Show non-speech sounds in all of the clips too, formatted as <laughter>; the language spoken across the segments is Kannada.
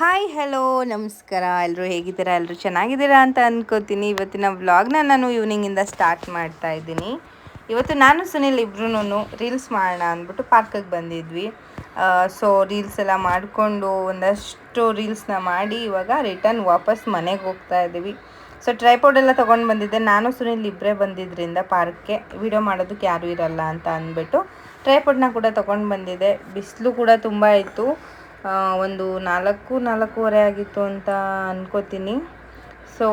ಹಾಯ್ ಹಲೋ ನಮಸ್ಕಾರ. ಎಲ್ಲರೂ ಹೇಗಿದ್ದೀರಾ? ಎಲ್ಲರೂ ಚೆನ್ನಾಗಿದ್ದೀರಾ ಅಂತ ಅನ್ಕೋತೀನಿ. ಇವತ್ತಿನ ವ್ಲಾಗ್ನ ನಾನು ಈವ್ನಿಂಗಿಂದ ಸ್ಟಾರ್ಟ್ ಮಾಡ್ತಾ ಇದ್ದೀನಿ. ಇವತ್ತು ನಾನು ಸುನಿಲ್ ಇಬ್ರು ರೀಲ್ಸ್ ಮಾಡೋಣ ಅಂದ್ಬಿಟ್ಟು ಪಾರ್ಕಿಗೆ ಬಂದಿದ್ವಿ. ಸೊ ರೀಲ್ಸ್ ಎಲ್ಲ ಮಾಡಿಕೊಂಡು ಒಂದಷ್ಟು ರೀಲ್ಸ್ನ ಮಾಡಿ ಇವಾಗ ರಿಟರ್ನ್ ವಾಪಸ್ ಮನೆಗೆ ಹೋಗ್ತಾ ಇದ್ದೀವಿ. ಸೊ ಟ್ರೈಪೋರ್ಡ್ ಎಲ್ಲ ತೊಗೊಂಡು ಬಂದಿದ್ದೆ. ನಾನು, ಸುನಿಲ್ ಇಬ್ಬರೇ ಬಂದಿದ್ದರಿಂದ ಪಾರ್ಕ್ಗೆ ವಿಡಿಯೋ ಮಾಡೋದಕ್ಕೆ ಯಾರೂ ಇರಲ್ಲ ಅಂತ ಅಂದ್ಬಿಟ್ಟು ಟ್ರೈಪೋರ್ಡ್ನ ಕೂಡ ತೊಗೊಂಡು ಬಂದಿದ್ದೆ. ಬಿಸಿಲು ಕೂಡ ತುಂಬ ಇತ್ತು. ಒಂದು ನಾಲ್ಕು, ನಾಲ್ಕೂವರೆ ಆಗಿತ್ತು ಅಂತ ಅಂದ್ಕೋತೀನಿ ಸೊ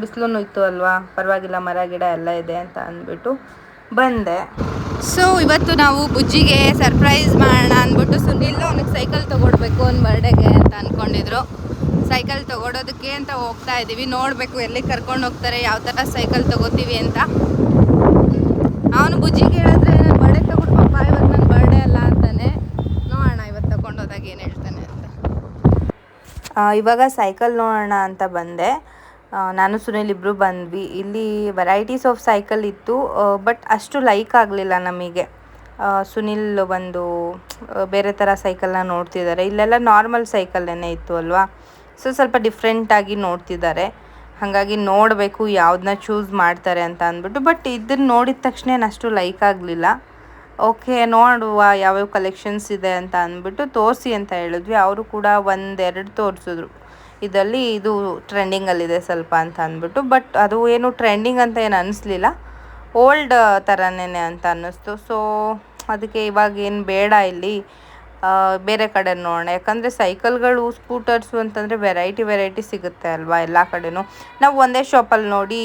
ಬಿಸಿಲೂ ಇತ್ತು ಅಲ್ವಾ? ಪರವಾಗಿಲ್ಲ, ಮರ, ಗಿಡ ಎಲ್ಲ ಇದೆ ಅಂತ ಅಂದ್ಬಿಟ್ಟು ಬಂದೆ. ಸೊ ಇವತ್ತು ನಾವು ಬುಜ್ಜಿಗೆ ಸರ್ಪ್ರೈಸ್ ಮಾಡೋಣ ಅಂದ್ಬಿಟ್ಟು ಸುನಿಲ್ ಅವನಿಗೆ ಸೈಕಲ್ ತೊಗೊಡ್ಬೇಕು ಅವ್ನ ಬರ್ಡೇಗೆ ಅಂತ ಅಂದ್ಕೊಂಡಿದ್ರು ಸೈಕಲ್ ತಗೊಡೋದಕ್ಕೆ ಅಂತ ಹೋಗ್ತಾ ಇದ್ದೀವಿ ನೋಡಬೇಕು ಎಲ್ಲಿ ಕರ್ಕೊಂಡು ಹೋಗ್ತಾರೆ, ಯಾವ ಥರ ಸೈಕಲ್ ತೊಗೋತೀವಿ ಅಂತ. ಅವನು ಬುಜ್ಜಿಗೆ ಹೇಳಿದ್ರೆ ನಾನು ಬರ್ಡೇ ತಗೊಂಡು ಪಾಪ ಇವತ್ತು ನನ್ನ ಬರ್ಡೇ ಅಲ್ಲ ಅಂತಾನೆ ನೋಡೋಣ ಇವತ್ತು ತಗೊಂಡೋದಾಗ ಏನು ಹೇಳ್ತಾನೆ ಅಂತ ಆ, ಇವಾಗ ಸೈಕಲ್ ನೋಡೋಣ ಅಂತ ಬಂದೆ. ನಾನು ಸುನಿಲ್ ಇಬ್ಬರು ಬಂದ್ವಿ. ಇಲ್ಲಿ ವೆರೈಟೀಸ್ ಆಫ್ ಸೈಕಲ್ ಇತ್ತು ಬಟ್ ಅಷ್ಟು ಲೈಕ್ ಆಗಲಿಲ್ಲ ನಮಗೆ. ಸುನಿಲ್ ಒಂದು ಬೇರೆ ಥರ ಸೈಕಲ್ನ ನೋಡ್ತಿದ್ದಾರೆ. ಇಲ್ಲೆಲ್ಲ ನಾರ್ಮಲ್ ಸೈಕಲ್ಲೇನೆ ಇತ್ತು ಅಲ್ವಾ? ಸೊ ಸ್ವಲ್ಪ ಡಿಫ್ರೆಂಟಾಗಿ ನೋಡ್ತಿದ್ದಾರೆ. ಹಾಗಾಗಿ ನೋಡಬೇಕು ಯಾವುದನ್ನ ಚೂಸ್ ಮಾಡ್ತಾರೆ ಅಂತ ಅಂದ್ಬಿಟ್ಟು ಬಟ್ ಇದನ್ನ ನೋಡಿದ ತಕ್ಷಣ ಅಷ್ಟು ಲೈಕ್ ಆಗಲಿಲ್ಲ. ಓಕೆ, ನೋಡುವ ಯಾವ್ಯಾವ ಕಲೆಕ್ಷನ್ಸ್ ಇದೆ ಅಂತ ಅಂದ್ಬಿಟ್ಟು ತೋರಿಸಿ ಅಂತ ಹೇಳಿದ್ವಿ. ಅವರು ಕೂಡ ಒಂದೆರಡು ತೋರಿಸಿದ್ರು. ಇದರಲ್ಲಿ ಇದು ಟ್ರೆಂಡಿಂಗಲ್ಲಿದೆ ಸ್ವಲ್ಪ ಅಂತ ಅಂದ್ಬಿಟ್ಟು. ಬಟ್ ಅದು ಏನು ಟ್ರೆಂಡಿಂಗ್ ಅಂತ ಏನು ಅನ್ನಿಸ್ಲಿಲ್ಲ ಓಲ್ಡ್ ಥರನೇ ಅಂತ ಅನ್ನಿಸ್ತು. ಸೊ ಅದಕ್ಕೆ ಇವಾಗ ಏನು ಬೇಡ ಇಲ್ಲಿ. ಬೇರೆ ಕಡೆ ನೋಡೋಣ. ಯಾಕಂದರೆ ಸೈಕಲ್ಗಳು ಸ್ಕೂಟರ್ಸು ಅಂತಂದರೆ ವೆರೈಟಿ ವೆರೈಟಿ ಸಿಗುತ್ತೆ ಅಲ್ವಾ ಎಲ್ಲ ಕಡೆನೂ. ನಾವು ಒಂದೇ ಶಾಪಲ್ಲಿ ನೋಡಿ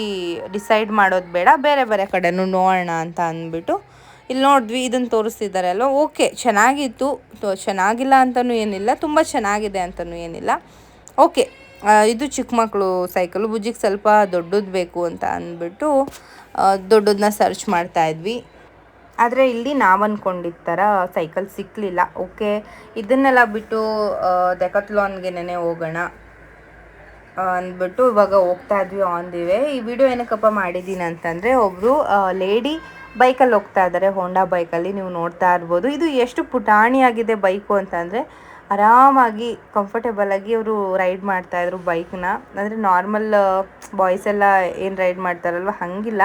ಡಿಸೈಡ್ ಮಾಡೋದು ಬೇಡ. ಬೇರೆ ಬೇರೆ ಕಡೆನೂ ನೋಡೋಣ ಅಂತ ಅಂದ್ಬಿಟ್ಟು ಇಲ್ಲಿ ನೋಡಿದ್ವಿ ಇದನ್ನು ತೋರಿಸ್ತಿದ್ದಾರೆ ಅಲ್ವ? ಓಕೆ, ಚೆನ್ನಾಗಿತ್ತು. ಚೆನ್ನಾಗಿಲ್ಲ ಅಂತಲೂ ಏನಿಲ್ಲ, ತುಂಬ ಚೆನ್ನಾಗಿದೆ ಅಂತಲೂ ಏನಿಲ್ಲ. ಓಕೆ ಇದು ಚಿಕ್ಕ ಮಕ್ಕಳು ಸೈಕಲು ಬುಜ್ಜಿಗೆ ಸ್ವಲ್ಪ ದೊಡ್ಡದು ಬೇಕು ಅಂತ ಅಂದ್ಬಿಟ್ಟು ದೊಡ್ಡದನ್ನ ಸರ್ಚ್ ಮಾಡ್ತಾ ಇದ್ವಿ. ಆದರೆ ಇಲ್ಲಿ ನಾವು ಅಂದ್ಕೊಂಡಿದ್ದ ಥರ ಸೈಕಲ್ ಸಿಕ್ಕಲಿಲ್ಲ ಓಕೆ, ಇದನ್ನೆಲ್ಲ ಬಿಟ್ಟು ದೆಕತ್ಲೋನ್ಗೆನೇ ಹೋಗೋಣ ಅಂದ್ಬಿಟ್ಟು ಇವಾಗ ಹೋಗ್ತಾ ಇದ್ವಿ ಆನ್ ದಿ ವೇ ಈ ವಿಡಿಯೋ ಏನಕ್ಕಪ್ಪ ಮಾಡಿದ್ದೀನಿ ಅಂತಂದರೆ ಒಬ್ಬರು ಲೇಡಿ ಬೈಕಲ್ಲಿ ಹೋಗ್ತಾ ಇದ್ದಾರೆ ಹೋಂಡಾ ಬೈಕಲ್ಲಿ ನೀವು ನೋಡ್ತಾ ಇರ್ಬೋದು. ಇದು ಎಷ್ಟು ಪುಟಾಣಿಯಾಗಿದೆ ಬೈಕು ಅಂತಂದರೆ ಆರಾಮಾಗಿ ಕಂಫರ್ಟೇಬಲ್ ಆಗಿ ಅವರು ರೈಡ್ ಮಾಡ್ತಾಯಿದ್ರು ಬೈಕ್ನ. ಅಂದರೆ ನಾರ್ಮಲ್ ಬಾಯ್ಸ್ ಎಲ್ಲ ಏನು ರೈಡ್ ಮಾಡ್ತಾರಲ್ವ, ಹಾಗಿಲ್ಲ.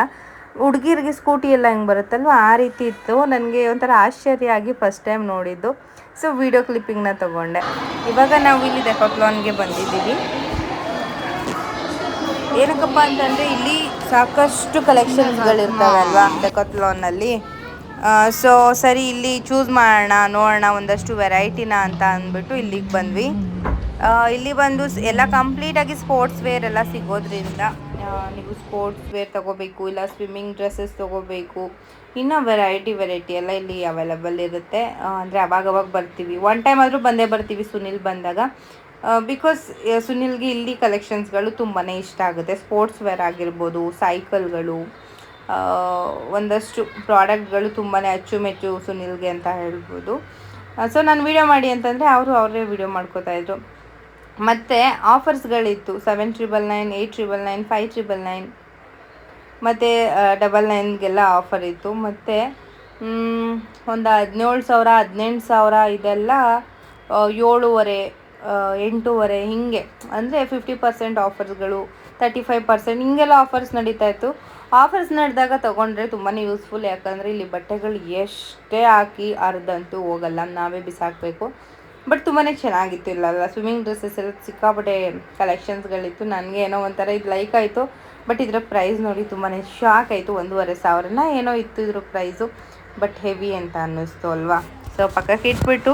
ಹುಡುಗಿರಿಗೆ ಸ್ಕೂಟಿ ಎಲ್ಲ ಹೆಂಗೆ ಬರುತ್ತಲ್ವ, ಆ ರೀತಿ ಇತ್ತು. ನನಗೆ ಒಂಥರ ಆಶ್ಚರ್ಯ ಆಗಿ ಫಸ್ಟ್ ಟೈಮ್ ನೋಡಿದ್ದು ಸೊ ವಿಡಿಯೋ ಕ್ಲಿಪ್ಪಿಂಗ್ನ ತೊಗೊಂಡೆ. ಇವಾಗ ನಾವು ಇಲ್ಲಿ ಡೆಕೋತ್ಲಾನ್ಗೆ ಬಂದಿದ್ದೀವಿ. ಏನಕ್ಕಪ್ಪ ಅಂತಂದರೆ, ಇಲ್ಲಿ ಸಾಕಷ್ಟು ಕಲೆಕ್ಷನ್ಸ್ಗಳಿರ್ತವೆ ಅಲ್ವಾ ಡೆಕೊತ್ಲೋನಲ್ಲಿ ಸೊ ಸರಿ ಇಲ್ಲಿ ಚೂಸ್ ಮಾಡೋಣ ನೋಡೋಣ ಒಂದಷ್ಟು ವೆರೈಟಿನ ಅಂತ ಅಂದ್ಬಿಟ್ಟು ಇಲ್ಲಿಗೆ ಬಂದ್ವಿ. ಇಲ್ಲಿ ಬಂದು ಎಲ್ಲ ಕಂಪ್ಲೀಟಾಗಿ ಸ್ಪೋರ್ಟ್ಸ್ ವೇರ್ ಎಲ್ಲ ಸಿಗೋದ್ರಿಂದ ನೀವು ಸ್ಪೋರ್ಟ್ಸ್ ವೇರ್ ತೊಗೋಬೇಕು ಇಲ್ಲ ಸ್ವಿಮ್ಮಿಂಗ್ ಡ್ರೆಸ್ಸಸ್ ತೊಗೋಬೇಕು ಇನ್ನೂ ವೆರೈಟಿ ವೆರೈಟಿ ಎಲ್ಲ ಇಲ್ಲಿ ಅವೈಲಬಲ್ ಇರುತ್ತೆ. ಅಂದರೆ ಅವಾಗವಾಗ ಬರ್ತೀವಿ. ಒನ್ ಟೈಮ್ ಆದರೂ ಬಂದೇ ಬರ್ತೀವಿ ಸುನಿಲ್ ಬಂದಾಗ. ಬಿಕಾಸ್ ಸುನಿಲ್ಗೆ ಇಲ್ಲಿ ಕಲೆಕ್ಷನ್ಸ್ಗಳು ತುಂಬಾ ಇಷ್ಟ ಆಗುತ್ತೆ. ಸ್ಪೋರ್ಟ್ಸ್ ವೇರ್ ಆಗಿರ್ಬೋದು ಸೈಕಲ್ಗಳು ಒಂದಷ್ಟು ಪ್ರಾಡಕ್ಟ್ಗಳು ತುಂಬಾ ಅಚ್ಚುಮೆಚ್ಚು ಸುನಿಲ್ಗೆ ಅಂತ ಹೇಳ್ಬೋದು. ಸೊ ನಾನು ವೀಡಿಯೋ ಮಾಡಿ ಅಂತಂದರೆ ಅವರು ಅವರೇ ವೀಡಿಯೋ ಇದ್ರು. ಮತ್ತು ಆಫರ್ಸ್ಗಳಿತ್ತು seven triple nine eight triple nine five triple nine ಮತ್ತು ಡಬಲ್ ನೈನ್ಗೆಲ್ಲ ಆಫರ್ ಇತ್ತು. ಮತ್ತು ಒಂದು ಹದಿನೇಳು ಸಾವಿರ, ಹದಿನೆಂಟು ಸಾವಿರ ಇದೆಲ್ಲ ಏಳುವರೆ ಎಂಟೂವರೆ, ಹೀಗೆ. ಅಂದರೆ ಫಿಫ್ಟಿ ಪರ್ಸೆಂಟ್ ಆಫರ್ಸ್ಗಳು ತರ್ಟಿ ಫೈವ್ ಪರ್ಸೆಂಟ್ ಹಿಂಗೆಲ್ಲ ಆಫರ್ಸ್ ನಡೀತಾ ಇತ್ತು. ಆಫರ್ಸ್ ನಡೆದಾಗ ತೊಗೊಂಡ್ರೆ ತುಂಬಾ ಯೂಸ್ಫುಲ್ ಯಾಕಂದರೆ ಇಲ್ಲಿ ಬಟ್ಟೆಗಳು ಎಷ್ಟೇ ಹಾಕಿ ಅರ್ಧಂತೂ ಹೋಗಲ್ಲ, ನಾವೇ ಬಿಸಾಕಬೇಕು. ಬಟ್ ತುಂಬಾ ಚೆನ್ನಾಗಿತ್ತು ಇಲ್ಲಲ್ಲ. ಸ್ವಿಮ್ಮಿಂಗ್ ಡ್ರೆಸ್ಸಸ್ ಎಲ್ಲ ಸಿಕ್ಕಾಪಟ್ಟೆ ಕಲೆಕ್ಷನ್ಸ್ಗಳಿತ್ತು ನನಗೆ ಏನೋ ಒಂಥರ ಇದು ಲೈಕ್ ಆಯಿತು. ಬಟ್ ಇದರ ಪ್ರೈಸ್ ನೋಡಿ ತುಂಬಾ ಶಾಕ್ ಆಯಿತು. ಒಂದೂವರೆ ಸಾವಿರನ ಏನೋ ಇತ್ತು ಇದ್ರ ಪ್ರೈಸು ಬಟ್ ಹೆವಿ ಅಂತ ಅನ್ನಿಸ್ತು ಅಲ್ವಾ? ಸೊ ಪಕ್ಕಕ್ಕೆ ಇಟ್ಬಿಟ್ಟು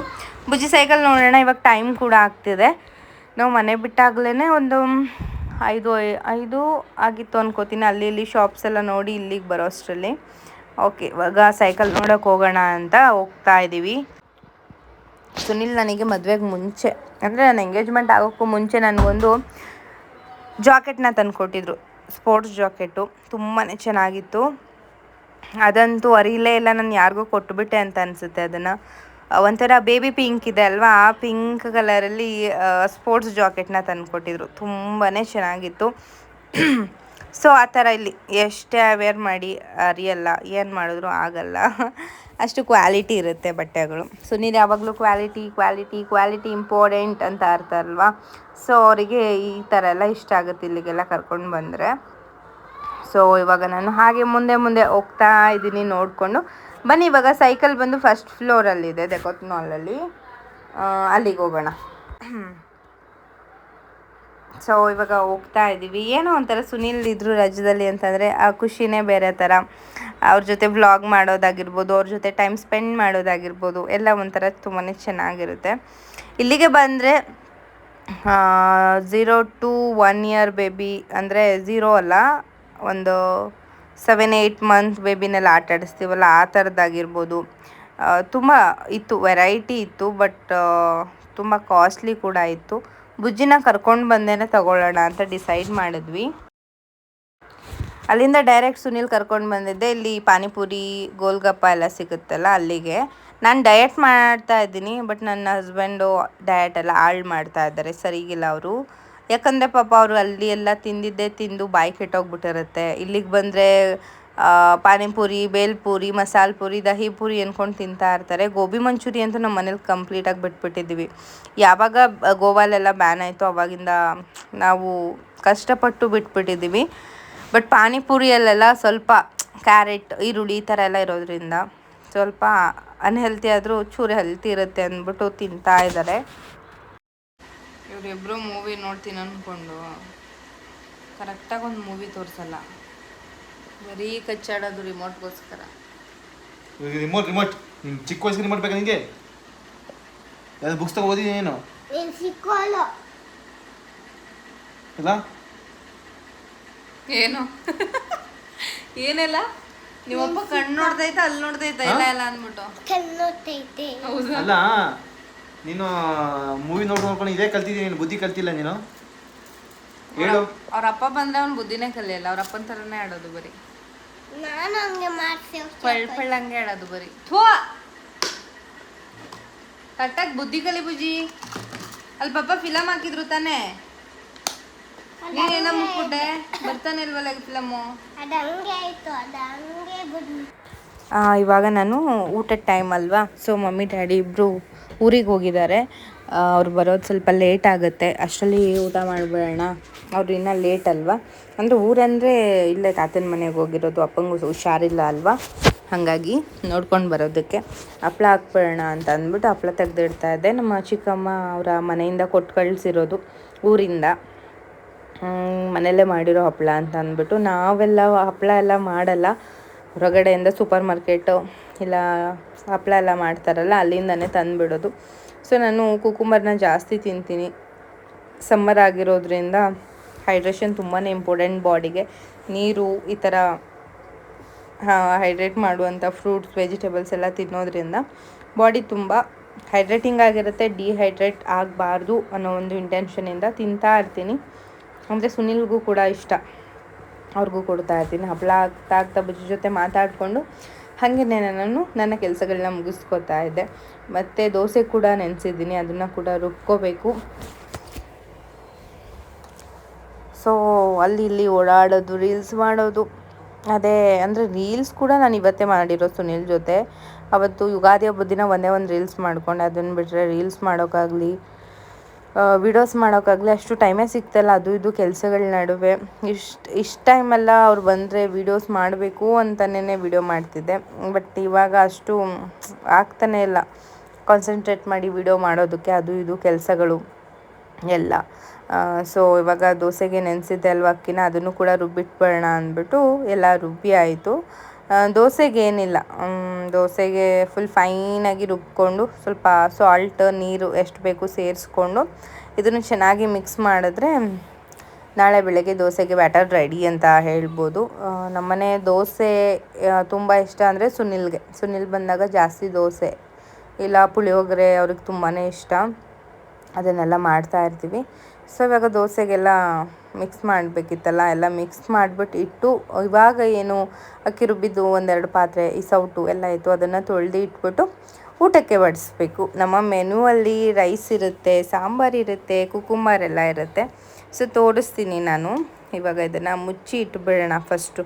ಬುಜ್ಜಿ ಸೈಕಲ್ ನೋಡೋಣ, ಇವಾಗ ಟೈಮ್ ಕೂಡ ಆಗ್ತಿದೆ. ನಾವು ಮನೆ ಬಿಟ್ಟಾಗಲೇ ಒಂದು ಐದು ಐದು ಆಗಿತ್ತು ಅನ್ಕೋತೀನಿ. ಅಲ್ಲಿ, ಇಲ್ಲಿ ಶಾಪ್ಸ್ ಎಲ್ಲ ನೋಡಿ ಇಲ್ಲಿಗೆ ಬರೋ ಅಷ್ಟರಲ್ಲಿ. ಓಕೆ ಇವಾಗ ಸೈಕಲ್ ನೋಡೋಕೆ ಹೋಗೋಣ ಅಂತ ಹೋಗ್ತಾ ಇದ್ದೀವಿ ಸುನಿಲ್ ನನಗೆ ಮದುವೆಗೆ ಮುಂಚೆ, ಅಂದರೆ ನನ್ನ ಎಂಗೇಜ್ಮೆಂಟ್ ಆಗೋಕ್ಕೂ ಮುಂಚೆ ನನಗೊಂದು ಜಾಕೆಟ್ನ ತಂದುಕೊಟ್ಟಿದ್ರು. Sports jacket. ತುಂಬಾ ಚೆನ್ನಾಗಿತ್ತು. ಅದಂತೂ ಅರಿಲೇ ಇಲ್ಲ, ನಾನು ಯಾರಿಗೂ ಕೊಟ್ಟುಬಿಟ್ಟೆ ಅಂತ ಅನಿಸುತ್ತೆ ಅದನ್ನು. ಒಂಥರ ಬೇಬಿ ಪಿಂಕ್ ಇದೆ ಅಲ್ವಾ? ಆ ಪಿಂಕ್ ಕಲರಲ್ಲಿ ಸ್ಪೋರ್ಟ್ಸ್ ಜಾಕೆಟ್ನ ತಂದುಕೊಟ್ಟಿದ್ರು. ತುಂಬಾ ಚೆನ್ನಾಗಿತ್ತು. ಸೊ ಆ ಥರ ಇಲ್ಲಿ. ಎಷ್ಟೇ ಅವೇರ್ ಮಾಡಿ, ಅರಿಯಲ್ಲ. ಏನು ಮಾಡಿದ್ರು ಆಗಲ್ಲ. ಅಷ್ಟು ಕ್ವಾಲಿಟಿ ಇರುತ್ತೆ ಬಟ್ಟೆಗಳು. ಸೊ ನೀನು ಯಾವಾಗಲೂ ಕ್ವಾಲಿಟಿ ಕ್ವಾಲಿಟಿ ಕ್ವಾಲಿಟಿ ಇಂಪಾರ್ಟೆಂಟ್ ಅಂತ ಅರ್ಥ ಅಲ್ವಾ? ಸೊ ಅವರಿಗೆ ಈ ಥರ ಎಲ್ಲ ಇಷ್ಟ ಆಗುತ್ತೆ ಇಲ್ಲಿಗೆಲ್ಲ ಕರ್ಕೊಂಡು ಬಂದರೆ. ಸೊ ಇವಾಗ ನಾನು ಹಾಗೆ ಮುಂದೆ ಮುಂದೆ ಹೋಗ್ತಾ ಇದ್ದೀನಿ ನೋಡಿಕೊಂಡು. ಬನ್ನಿ, ಇವಾಗ ಸೈಕಲ್ ಬಂದು ಫಸ್ಟ್ ಫ್ಲೋರಲ್ಲಿದೆ ದೆಕೋತ್ ಮಾಲಲ್ಲಿ ಅಲ್ಲಿಗೆ ಹೋಗೋಣ. <clears throat> ಸೊ ಇವಾಗ ಹೋಗ್ತಾ ಇದ್ದೀವಿ. ಏನೋ ಒಂಥರ ಸುನೀಲ್ ಇದ್ರು ರಾಜ್ಯದಲ್ಲಿ ಅಂತಂದರೆ, ಆ ಖುಷಿನೇ ಬೇರೆ ಥರ. ಅವ್ರ ಜೊತೆ ವ್ಲಾಗ್ ಮಾಡೋದಾಗಿರ್ಬೋದು, ಅವ್ರ ಜೊತೆ ಟೈಮ್ ಸ್ಪೆಂಡ್ ಮಾಡೋದಾಗಿರ್ಬೋದು, ಎಲ್ಲ ಒಂಥರ ತುಂಬಾ ಚೆನ್ನಾಗಿರುತ್ತೆ. ಇಲ್ಲಿಗೆ ಬಂದರೆ zero to one year baby ಅಂದರೆ ಝೀರೋ ಅಲ್ಲ. ಒಂದು ಸೆವೆನ್ ಏಯ್ಟ್ ಮಂತ್ ಬೇಬಿನೆಲ್ಲ ಆಟ ಆಡಿಸ್ತೀವಲ್ಲ, ಆ ಥರದ್ದಾಗಿರ್ಬೋದು ತುಂಬ ಇತ್ತು ವೆರೈಟಿ ಇತ್ತು ಬಟ್ ತುಂಬ ಕಾಸ್ಟ್ಲಿ ಕೂಡ ಇತ್ತು. ಬುಜ್ಜಿನ ಕರ್ಕೊಂಡು ಬಂದೇನೆ ತಗೊಳ್ಳೋಣ ಅಂತ ಡಿಸೈಡ್ ಮಾಡಿದ್ವಿ. ಅಲ್ಲಿಂದ ಡೈರೆಕ್ಟ್ ಸುನಿಲ್ ಕರ್ಕೊಂಡು ಬಂದಿದ್ದೆ. ಇಲ್ಲಿ ಪಾನಿಪುರಿ, ಗೋಲ್ಗಪ್ಪ ಎಲ್ಲ ಸಿಗುತ್ತಲ್ಲ ಅಲ್ಲಿಗೆ. ನಾನು ಡಯಟ್ ಮಾಡ್ತಾ ಇದ್ದೀನಿ ಬಟ್ ನನ್ನ ಹಸ್ಬೆಂಡು ಡಯಟ್ ಎಲ್ಲ ಹಾಳು ಮಾಡ್ತಾ ಇದ್ದಾರೆ. ಸರಿಗಿಲ್ಲ ಅವರು. ಯಾಕಂದರೆ ಪಾಪ ಅವರು ಅಲ್ಲಿ ಎಲ್ಲ ತಿಂದಿದ್ದೇ ತಿಂದು ಬಾಯಿ ಕೆಟ್ಟೋಗ್ಬಿಟ್ಟಿರುತ್ತೆ. ಇಲ್ಲಿಗೆ ಬಂದರೆ ಪಾನಿಪುರಿ, ಬೇಲ್ಪುರಿ, ಮಸಾಲೆ ಪುರಿ, ದಹಿ ಪುರಿ ಅನ್ಕೊಂಡು ತಿಂತಾ ಇರ್ತಾರೆ. ಗೋಬಿ ಮಂಚೂರಿ ಅಂತೂ ನಮ್ಮ ಮನೇಲಿ ಕಂಪ್ಲೀಟಾಗಿ ಬಿಟ್ಬಿಟ್ಟಿದ್ದೀವಿ ಯಾವಾಗ ಗೋವಾಲೆಲ್ಲ ಬ್ಯಾನ್ ಆಯಿತು ಅವಾಗಿಂದ ನಾವು ಕಷ್ಟಪಟ್ಟು ಬಿಟ್ಬಿಟ್ಟಿದ್ದೀವಿ ಬಟ್ ಪಾನಿಪುರಿಯಲ್ಲೆಲ್ಲ ಸ್ವಲ್ಪ ಕ್ಯಾರೆಟ್, ಈರುಳ್ಳಿ ಈ ಥರ ಎಲ್ಲ ಇರೋದ್ರಿಂದ ಸ್ವಲ್ಪ ಅನ್ಹೆಲ್ತಿ ಆದರೂ ಚೂರು ಹೆಲ್ತಿ ಇರುತ್ತೆ ಅಂದ್ಬಿಟ್ಟು ತಿಂತಾ ಇದ್ದಾರೆ. ಇವರಿಬ್ಬರು ಮೂವಿ ನೋಡ್ತೀನಿ ಅಂದ್ಕೊಂಡು ಕರೆಕ್ಟಾಗಿ ಒಂದು ಮೂವಿ ತೋರಿಸಲ್ಲ. ಬರೀ ಕಚ್ಚಾಡೋದು ರಿಮೋಟ್ಗೋಸ್ಕರ ರಿಮೋಟ್ ರಿಮೋಟ್ ನಿನ್ ಚಿಕ್ಕ ವಯಸ್ಸಿಗೆ ರಿಮೋಟ್ ಬೇಕಾ ನಿಂಗೆ? ಯಾವ್ದು ಬುಕ್ಸ್ ತಗೋ ಓದಿದ್ದೀನಿ ನೀನು? ಇಲ್ಲ? ಏನು? ಏನೆಲ್ಲ. ನಿಮ್ಮಪ್ಪ ಕಣ್ಣು ನೋಡ್ದೈತ ಅಲ್ಲಿ ನೋಡ್ದೈತ ಇಲ್ಲ ಇಲ್ಲ ಅಂದ್ಬಿಟ್ಟು. ಹೌದಾ? ಅಲ್ಲ. ನೀನು ಮೂವಿ ನೋಡ್ ನೋಡ್ಕೊಂಡು ಇದೇ ಕಲ್ತಿದ್ದೀನಿ ನೀನು ಬುದ್ಧಿ ಕಲ್ತಿಲ್ಲ ನೀನು? ಹೇಳು. ಅವ್ರ ಅಪ್ಪ ಬಂದ್ರೆ ಅವ್ನು ಬುದ್ಧಿನೇ ಕಲಿಯಲ್ಲ ಅವ್ರ ಅಪ್ಪನ ಥರನೇ ಆಡೋದು ಬರೀ. ನಾನು ಹಂಗೆ ಮಾಡ್ಸಿ ಪಳ್ ಪಳ್ಳಂಗೆ ಆಡೋದು ಬರೀ. ಥೋ! ಕರೆಕ್ಟಾಗಿ ಬುದ್ಧಿ ಕಲಿ ಬುಜಿ ಅಲ್ಲಿ ಪಾಪ ಫಿಲಮ್ ಹಾಕಿದ್ರು ತಾನೇ. ನೀನೇನ ಮುಕ್ಬಿಟ್ಟೆ ಬರ್ತಾನೆ ಇಲ್ವಲ್ಲ ಫಿಲಮ್ಮು ಅದು ಹಂಗೆ ಆಯ್ತು ಅದು ಹಂಗೆ ಬಂದು ಆ, ಇವಾಗ ನಾನು ಊಟದ ಟೈಮ್ ಅಲ್ವಾ? ಸೊ ಮಮ್ಮಿ ಡ್ಯಾಡಿ ಇಬ್ಬರು ಊರಿಗೆ ಹೋಗಿದ್ದಾರೆ. ಅವ್ರು ಬರೋದು ಸ್ವಲ್ಪ ಲೇಟ್ ಆಗುತ್ತೆ. ಅಷ್ಟರಲ್ಲಿ ಊಟ ಮಾಡಿಬಿಡೋಣ. ಅವ್ರು ಇನ್ನೂ ಲೇಟ್ ಅಲ್ವಾ? ಅಂದರೆ ಊರಂದರೆ ಇಲ್ಲೇ ತಾತನ ಮನೆಗೆ ಹೋಗಿರೋದು, ಅಪ್ಪಂಗೂ ಹುಷಾರಿಲ್ಲ ಅಲ್ವಾ? ಹಾಗಾಗಿ ನೋಡ್ಕೊಂಡು ಬರೋದಕ್ಕೆ. ಹಪ್ಳ ಹಾಕ್ಬಿಡೋಣ ಅಂತ ಅಂದ್ಬಿಟ್ಟು ಹಪ್ಳ ತೆಗೆದಿಡ್ತಾ ಇದ್ದೆ. ನಮ್ಮ ಚಿಕ್ಕಮ್ಮ ಅವರ ಮನೆಯಿಂದ ಕೊಟ್ಟು ಕಳಿಸಿರೋದು ಊರಿಂದ. ಮನೆಯಲ್ಲೇ ಮಾಡಿರೋ ಹಪ್ಪಳ ಅಂತ ಅಂದ್ಬಿಟ್ಟು ನಾವೆಲ್ಲ ಹಪ್ಪಳ ಎಲ್ಲ ಮಾಡಲ್ಲ. ಹೊರಗಡೆಯಿಂದ ಸೂಪರ್ ಮಾರ್ಕೆಟು ಇಲ್ಲ ಹಪ್ಪಳ ಎಲ್ಲ ಮಾಡ್ತಾರಲ್ಲ, ಅಲ್ಲಿಂದನೇ ತಂದುಬಿಡೋದು. ಸೊ ನಾನು ಕುಕುಂಬರ್ನ ಜಾಸ್ತಿ ತಿಂತೀನಿ. ಸಮ್ಮರ್ ಆಗಿರೋದ್ರಿಂದ ಹೈಡ್ರೇಷನ್ ತುಂಬಾ ಇಂಪಾರ್ಟೆಂಟ್ ಬಾಡಿಗೆ. ನೀರು, ಈ ಥರ ಹೈಡ್ರೇಟ್ ಮಾಡುವಂಥ ಫ್ರೂಟ್ಸ್, ವೆಜಿಟೇಬಲ್ಸ್ ಎಲ್ಲ ತಿನ್ನೋದ್ರಿಂದ ಬಾಡಿ ತುಂಬ ಹೈಡ್ರೇಟಿಂಗ್ ಆಗಿರುತ್ತೆ, ಡಿಹೈಡ್ರೇಟ್ ಆಗಬಾರ್ದು ಅನ್ನೋ ಒಂದು ಇಂಟೆನ್ಷನಿಂದ ತಿಂತಾ ಇರ್ತೀನಿ. ಅಂದರೆ ಸುನಿಲ್ಗೂ ಕೂಡ ಇಷ್ಟ. ಅವ್ರಿಗೂ ಕೊಡ್ತಾ ಇರ್ತೀನಿ. ಹಪ್ಪಳ ಆಗ್ತಾ ಆಗ್ತಾ ಬುಜ್ಜಿ ಜೊತೆ ಮಾತಾಡಿಕೊಂಡು ಹಾಗೆ ನಾನು ನನ್ನ ಕೆಲಸಗಳನ್ನ ಮುಗಿಸ್ಕೊತಾ ಇದ್ದೆ. ಮತ್ತು ದೋಸೆ ಕೂಡ ನೆನೆಸಿದ್ದೀನಿ. ಅದನ್ನು ಕೂಡ ರುಬ್ಕೋಬೇಕು. ಸೊ ಅಲ್ಲಿ ಇಲ್ಲಿ ಓಡಾಡೋದು ರೀಲ್ಸ್ ಮಾಡೋದು. ಅದೇ, ಅಂದರೆ ರೀಲ್ಸ್ ಕೂಡ ನಾನು ಇವತ್ತೇ ಮಾಡಿರೋ ಸುನಿಲ್ ಜೊತೆ. ಅವತ್ತು ಯುಗಾದಿ ಹಬ್ಬದ ದಿನ ಒಂದೇ ಒಂದು ರೀಲ್ಸ್ ಮಾಡಿಕೊಂಡೆ. ಅದನ್ನು ಬಿಟ್ಟರೆ ರೀಲ್ಸ್ ಮಾಡೋಕ್ಕಾಗಲಿ. ವಿಡಿಯೋಸ್ ಮಾಡೋಕ್ಕಾಗಲಿ ಅಷ್ಟು ಟೈಮೇ ಸಿಗ್ತಲ್ಲ. ಅದು ಇದು ಕೆಲಸಗಳ ನಡುವೆ. ಇಷ್ಟು ಇಷ್ಟು ಟೈಮೆಲ್ಲ ಅವ್ರು ಬಂದರೆ ವೀಡಿಯೋಸ್ ಮಾಡಬೇಕು ಅಂತಲೇ ವಿಡಿಯೋ ಮಾಡ್ತಿದ್ದೆ. ಬಟ್ ಇವಾಗ ಅಷ್ಟು ಆಗ್ತಾನೇ ಇಲ್ಲ. ಕಾನ್ಸಂಟ್ರೇಟ್ ಮಾಡಿ ವಿಡಿಯೋ ಮಾಡೋದಕ್ಕೆ ಅದು ಇದು ಕೆಲಸಗಳು ಎಲ್ಲ. ಸೊ ಇವಾಗ ದೋಸೆಗೆ ನೆನೆಸಿದ್ದೆ ಅಲ್ವಾ ಅಕ್ಕಿನ, ಅದನ್ನು ಕೂಡ ರುಬ್ಬಿಟ್ಬಿಡೋಣ ಅಂದ್ಬಿಟ್ಟು ಎಲ್ಲ ರುಬ್ಬಿ ಆಯಿತು. ದೋಸೆಗೆ ಏನಿಲ್ಲ. ದೋಸೆಗೆ ಫುಲ್ ಫೈನಾಗಿ ರುಬ್ಕೊಂಡು ಸ್ವಲ್ಪ ಸಾಲ್ಟ್ ನೀರು ಎಷ್ಟು ಬೇಕು ಸೇರಿಸ್ಕೊಂಡು ಇದನ್ನು ಚೆನ್ನಾಗಿ ಮಿಕ್ಸ್ ಮಾಡಿದ್ರೆ ನಾಳೆ ಬೆಳಗ್ಗೆ ದೋಸೆಗೆ ಬ್ಯಾಟರ್ ರೆಡಿ ಅಂತ ಹೇಳ್ಬೋದು. ನಮ್ಮನೆ ದೋಸೆ ತುಂಬ ಇಷ್ಟ ಅಂದರೆ ಸುನಿಲ್ಗೆ. ಸುನಿಲ್ ಬಂದಾಗ ಜಾಸ್ತಿ ದೋಸೆ. ಇಲ್ಲ, ಪುಳಿಯೋಗರೆ ಅವ್ರಿಗೆ ತುಂಬಾ ಇಷ್ಟ. ಅದನ್ನೆಲ್ಲ ಮಾಡ್ತಾ ಇರ್ತೀವಿ. ಸೊ ಇವಾಗ ದೋಸೆಗೆಲ್ಲ ಮಿಕ್ಸ್ ಮಾಡಬೇಕಿತ್ತಲ್ಲ, ಎಲ್ಲ ಮಿಕ್ಸ್ ಮಾಡಿಬಿಟ್ಟು ಇಟ್ಟು, ಇವಾಗ ಏನು ಅಕ್ಕಿ ರುಬ್ಬಿದ್ದು ಒಂದೆರಡು ಪಾತ್ರೆ, ಈ ಸೌಟು ಎಲ್ಲ ಇತ್ತು ಅದನ್ನು ತೊಳೆದು ಇಟ್ಬಿಟ್ಟು ಊಟಕ್ಕೆ ಬಡಿಸ್ಬೇಕು. ನಮ್ಮ ಮೆನುವಲ್ಲಿ ರೈಸ್ ಇರುತ್ತೆ, ಸಾಂಬಾರು ಇರುತ್ತೆ, ಕುಕುಂಬರ್ ಎಲ್ಲ ಇರುತ್ತೆ. ಸೊ ತೋರಿಸ್ತೀನಿ ನಾನು. ಇವಾಗ ಇದನ್ನು ಮುಚ್ಚಿ ಇಟ್ಬಿಡೋಣ ಫಸ್ಟು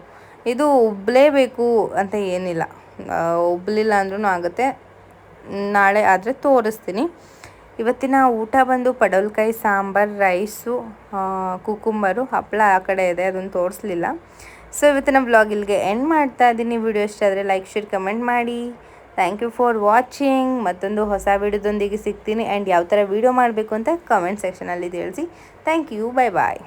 ಇದು ಉಬ್ಬಲೇಬೇಕು ಅಂತ ಏನಿಲ್ಲ. ಉಬ್ಬಲಿಲ್ಲ ಅಂದ್ರೂ ಆಗುತ್ತೆ. ನಾಳೆ ಆದರೆ ತೋರಿಸ್ತೀನಿ. ಇವತ್ತಿನ ಊಟ ಬಂದು ಪಡವಲ್ಕಾಯಿ ಸಾಂಬಾರು, ರೈಸು ಕುಕುಂಬರು ಹಪ್ಪಳ ಆ ಕಡೆ ಇದೆ, ಅದನ್ನು ತೋರಿಸ್ಲಿಲ್ಲ. ಸೊ ಇವತ್ತಿನ ಬ್ಲಾಗ್ ಇಲ್ಲಿಗೆ ಎಂಡ್ ಮಾಡ್ತಾ ಇದ್ದೀನಿ. ವಿಡಿಯೋ ಇಷ್ಟ ಆದರೆ ಲೈಕ್ ಶೇರ್ ಕಮೆಂಟ್ ಮಾಡಿ. ಥ್ಯಾಂಕ್ ಯು ಫಾರ್ ವಾಚಿಂಗ್ ಮತ್ತೊಂದು ಹೊಸ ವಿಡಿಯೋದೊಂದಿಗೆ ಸಿಗ್ತೀನಿ. ಆ್ಯಂಡ್ ಯಾವ ಥರ ವಿಡಿಯೋ ಮಾಡಬೇಕು ಅಂತ ಕಮೆಂಟ್ ಸೆಕ್ಷನಲ್ಲಿ ತಿಳಿಸಿ. Thank you bye bye